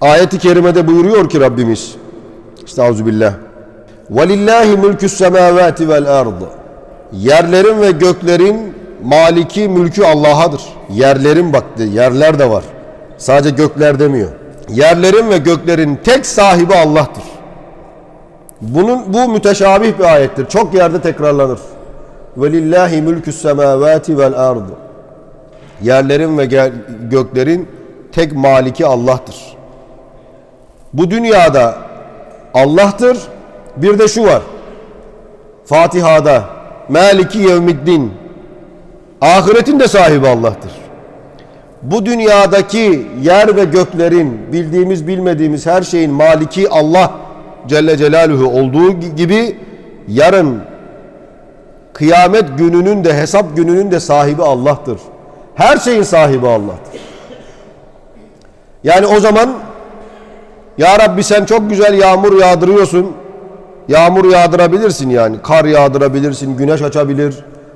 Ayeti kerimede buyuruyor ki Rabbimiz Estağfirullah. Velillahi mülkü semavati vel ardı. Yerlerin ve göklerin maliki mülkü Allah'adır. Yerlerin bak yerler de var. Sadece gökler demiyor. Yerlerin ve göklerin tek sahibi Allah'tır. Bunun bu müteşabih bir ayettir. Çok yerde tekrarlanır. Velillahi mülkü semavati vel ardı. Yerlerin ve göklerin tek maliki Allah'tır. Bu dünyada Allah'tır. Bir de şu var. Fatiha'da Maliki Yevmiddin. Ahiretin de sahibi Allah'tır. Bu dünyadaki yer ve göklerin bildiğimiz bilmediğimiz her şeyin maliki Allah Celle Celaluhu olduğu gibi yarın kıyamet gününün de hesap gününün de sahibi Allah'tır. Her şeyin sahibi Allah'tır. Yani o zaman ya Rabbi sen çok güzel yağmur yağdırıyorsun. Yağmur yağdırabilirsin yani. Kar yağdırabilirsin, güneş açabilir.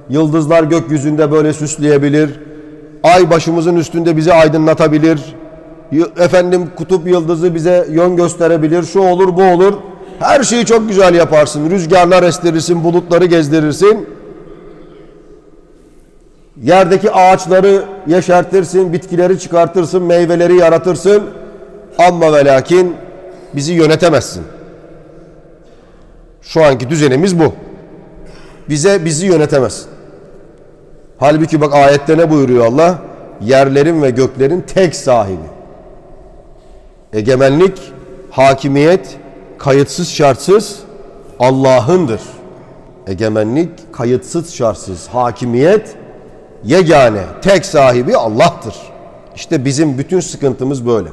Yıldızlar gökyüzünde böyle süsleyebilir. Ay başımızın üstünde bizi aydınlatabilir. Efendim kutup yıldızı bize yön gösterebilir. Şu olur bu olur. Her şeyi çok güzel yaparsın. Rüzgarlar estirirsin, bulutları gezdirirsin. Yerdeki ağaçları yeşertirsin, bitkileri çıkartırsın, meyveleri yaratırsın. Ama ve lakin bizi yönetemezsin. Şu anki düzenimiz bu. Bize bizi yönetemezsin. Halbuki bak ayette ne buyuruyor Allah? Yerlerin ve göklerin tek sahibi. Egemenlik, hakimiyet kayıtsız şartsız Allah'ındır. Egemenlik kayıtsız şartsız hakimiyet yegane tek sahibi Allah'tır. İşte bizim bütün sıkıntımız böyle.